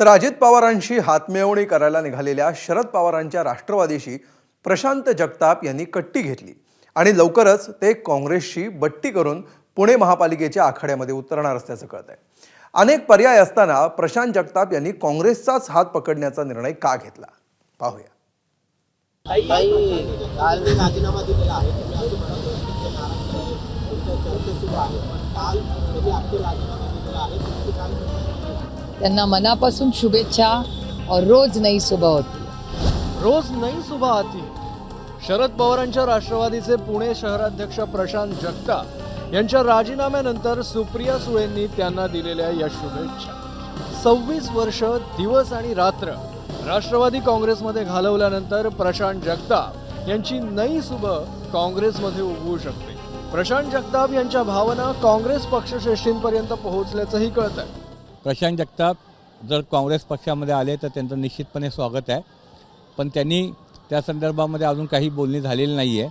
तर अजित पवारांशी हातमिळवणी करायला निघालेल्या शरद पवारांच्या राष्ट्रवादीशी प्रशांत जगताप यांनी कट्टी घेतली आणि लवकरच ते काँग्रेसशी बट्टी करून पुणे महापालिकेच्या आखाड्यामध्ये उतरणार असल्याचं कळत आहे अनेक पर्याय असताना प्रशांत जगताप यांनी काँग्रेसचाच हात पकडण्याचा निर्णय का घेतला? पाहूया. काल त्यांना मनापासून शुभेच्छा और रोज नई सुबह होती। रोज नई सुबह आती। शरद पवारांच्या राष्ट्रवादीचे पुणे शहराध्यक्ष प्रशांत जगताप यांच्या राजीनाम्यानंतर सुप्रिया सुळेंनी त्यांना दिलेल्या या शुभेच्छा। सव्वीस वर्ष दिवस आणि रात्र राष्ट्रवादी काँग्रेसमध्ये घालवल्यानंतर प्रशांत जगताप यांची नई सुबह काँग्रेसमध्ये उगवू शकते। प्रशांत जगताप यांच्या भावना काँग्रेस पक्षश्रेष्ठींपर्यंत पोहोचल्याचंही कळत आहे प्रशांत जगताप जर काँग्रेस पक्षामध्ये आले तर त्यांचं निश्चितपणे स्वागत आहे. पण त्यांनी त्या संदर्भामध्ये अजून काही बोलणी झालेली नाही आहे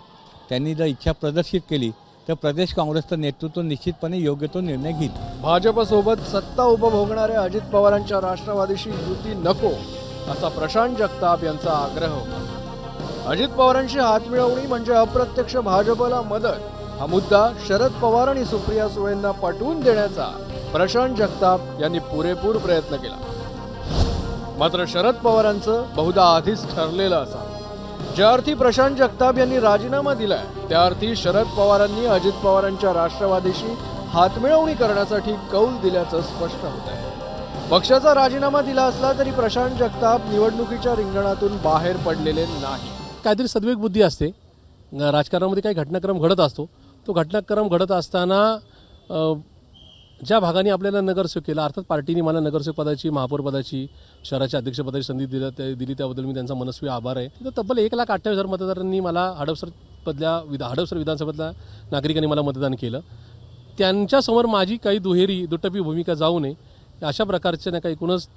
त्यांनी जर इच्छा प्रदर्शित केली तर प्रदेश काँग्रेसचं नेतृत्व निश्चितपणे योग्य तो निर्णय घेईल. भाजपसोबत सत्ता उपभोगणाऱ्या अजित पवारांच्या राष्ट्रवादीशी युती नको असा प्रशांत जगताप यांचा आग्रह होता. अजित पवारांशी हात मिळवणी म्हणजे अप्रत्यक्ष भाजपला मदत हा मुद्दा शरद पवार आणि सुप्रिया सुळेंना पटवून देण्याचा प्रशांत जगताप यांनी पुरेपूर प्रयत्न केला. मात्र शरद पवारांचं बहुधा आधीच ठरलेलं असा ज्या अर्थी प्रशांत जगताप यांनी राजीनामा दिलाय त्या अर्थी शरद पवारांनी अजित पवारांच्या राष्ट्रवादीशी हातमिळवणी करण्यासाठी कौल दिल्याचं स्पष्ट होत आहे. पक्षाचा राजीनामा दिला असला तरी प्रशांत जगताप निवडणुकीच्या रिंगणातून बाहेर पडलेले नाही. काहीतरी सद्विक बुद्धी असते. राजकारणामध्ये काही घटनाक्रम घडत असतो. तो घटनाक्रम घडत असताना ज्या भागाने आपल्याला नगरसेवक केला अर्थात पार्टीने मला नगरसेवक पदाची शहराच्या अध्यक्षपदाची संधी दिल्या त्या दिली त्याबद्दल मी त्यांचा मनस्वी आभार आहे. तर तब्बल एक लाख अठ्ठावीस हजार मतदारांनी मला हडपसर पदल्या विधा हडपसर विधानसभेतल्या नागरिकांनी मला मतदान केलं. त्यांच्यासमोर माझी काही दुहेरी दुटप्पी भूमिका जाऊ नये अशा प्रकारचे ना का एकूणच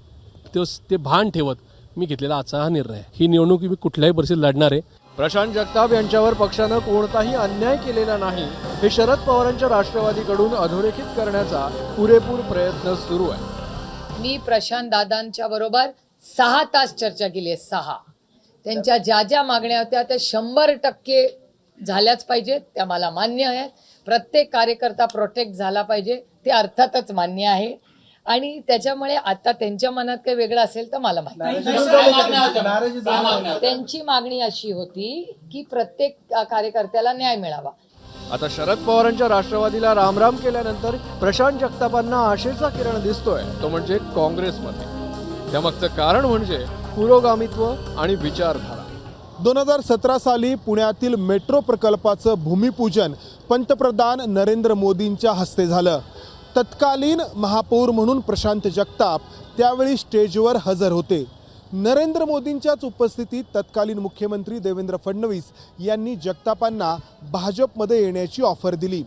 ते ते भान ठेवत मी घेतलेला आजचा हा निर्णय ही निवडणूक मी कुठल्याही परिस्थितीत लढणार आहे. प्रशांत जगताप यांच्यावर पक्षानं कोणताही अन्याय केलेला नाही हे शरद पवारांच्या राष्ट्रवादीकडून अधोरेखित करण्याचा पुरेपूर प्रयत्न सुरू आहे. मी प्रशांत दादांच्या बरोबर सहा तास चर्चा केली आहे सहा. त्यांच्या ज्या ज्या मागण्या होत्या त्या शंभर टक्के झाल्याच पाहिजेत त्या मला मान्य आहेत. प्रत्येक कार्यकर्ता प्रोटेक्ट झाला पाहिजे ते अर्थातच मान्य आहे. आणि त्याच्यामुळे आता त्यांच्या मनात काही वेगळं असेल तर मला माहिती त्यांची मागणी अशी होती की प्रत्येक कार्यकर्त्याला न्याय मिळावा. आता शरद पवारांच्या राष्ट्रवादीला रामराम केल्यानंतर प्रशांत जगतापांना आशेचा किरण दिसतोय तो म्हणजे काँग्रेसमध्ये. त्यामागचं कारण म्हणजे पुरोगामित्व आणि विचारधारा. दोन हजार सतरा साली पुण्यातील मेट्रो प्रकल्पाचं भूमिपूजन पंतप्रधान नरेंद्र मोदींच्या हस्ते झालं. तत्कालीन महापौर म्हणून प्रशांत जगताप त्यावेळी स्टेजवर हजर होते. नरेंद्र मोदींच्याच उपस्थितीत तत्कालीन मुख्यमंत्री देवेंद्र फडणवीस यांनी जगतापांना भाजपमध्ये येण्याची ऑफर दिली.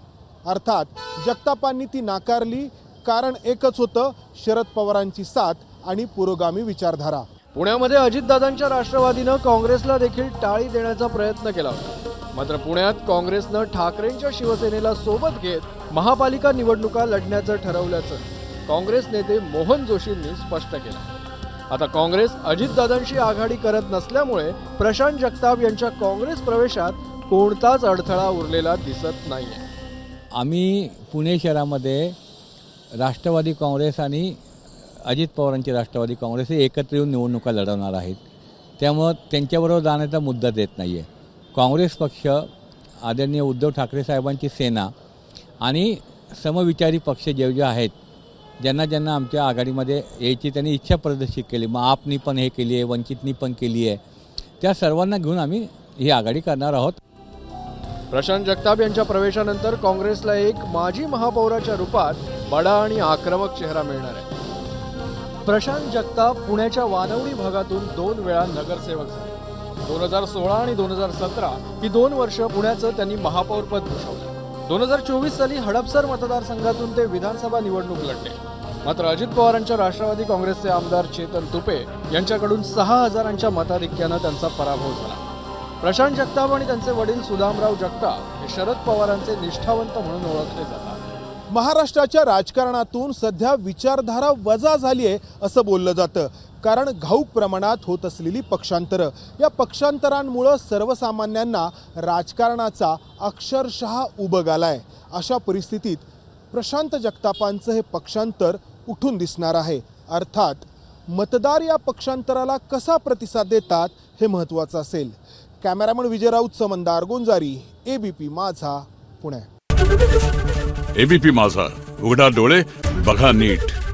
अर्थात जगतापांनी ती नाकारली कारण एकच होतं शरद पवारांची साथ आणि पुरोगामी विचारधारा. पुण्यामध्ये अजितदादांच्या राष्ट्रवादीनं काँग्रेसला देखील टाळी देण्याचा प्रयत्न केला होता. मात्र पुण्यात काँग्रेसनं ठाकरेंच्या शिवसेनेला सोबत घेत महापालिका निवडणुका लढण्याचं ठरवल्याचं काँग्रेस नेते मोहन जोशींनी स्पष्ट केलं. आता काँग्रेस अजितदादांशी आघाडी करत नसल्यामुळे प्रशांत जगताप यांच्या काँग्रेस प्रवेशात कोणताच अडथळा उरलेला दिसत नाहीये. आम्ही पुणे शहरामध्ये राष्ट्रवादी काँग्रेस आणि अजित पवारांची राष्ट्रवादी काँग्रेस हे एकत्र येऊन निवडणुका लढवणार आहेत. त्यामुळं त्यांच्याबरोबर जाण्याचा मुद्दा देत नाही आहे काँग्रेस पक्ष आदरणीय उद्धव ठाकरे साहेबांची सेना आणि समविचारी पक्ष जे जे आहेत ज्यांना ज्यांना आमच्या आघाडीमध्ये यायची त्यांनी इच्छा प्रदर्शित केली. मग आपनी पण हे केली आहे वंचितनी पण केली आहे. त्या सर्वांना घेऊन आम्ही ही आघाडी करणार आहोत. प्रशांत जगताप यांच्या प्रवेशानंतर काँग्रेसला एक माजी महापौराच्या रूपात बडा आणि आक्रमक चेहरा मिळणार आहे. प्रशांत जगताप पुण्याच्या वानवडी भागातून दोन वेळा नगरसेवक झाले. दोन हजार सोळा आणि दोन हजार सतरा ही दोन वर्ष पुण्याचं त्यांनी महापौरपद भूषवलं. दोन हजार चोवीस साली हडपसर मतदारसंघातून ते विधानसभा निवडणूक लढले. मात्र अजित पवारांच्या राष्ट्रवादी काँग्रेसचे आमदार चेतन तुपे यांच्याकडून सहा हजारांच्या मताधिक्यानं त्यांचा पराभव झाला. प्रशांत जगताप आणि त्यांचे वडील सुदामराव जगताप हे शरद पवारांचे निष्ठावंत म्हणून ओळखले जातात. महाराष्ट्राच्या राजकारणातून सध्या विचारधारा वजा झाली आहे असं बोललं जातं. कारण घाऊक प्रमाणात होत असलेली पक्षांतरं. या पक्षांतरांमुळं सर्वसामान्यांना राजकारणाचा अक्षरशः उबग आलाय. अशा परिस्थितीत प्रशांत जगतापांचं हे पक्षांतर उठून दिसणार आहे. अर्थात मतदार या पक्षांतराला कसा प्रतिसाद देतात हे महत्त्वाचं असेल. Cameraman Vijay Raut समंदार Gonjari ABP Majha Pune. ABP माझा. उघडा डोळे बघा नीट.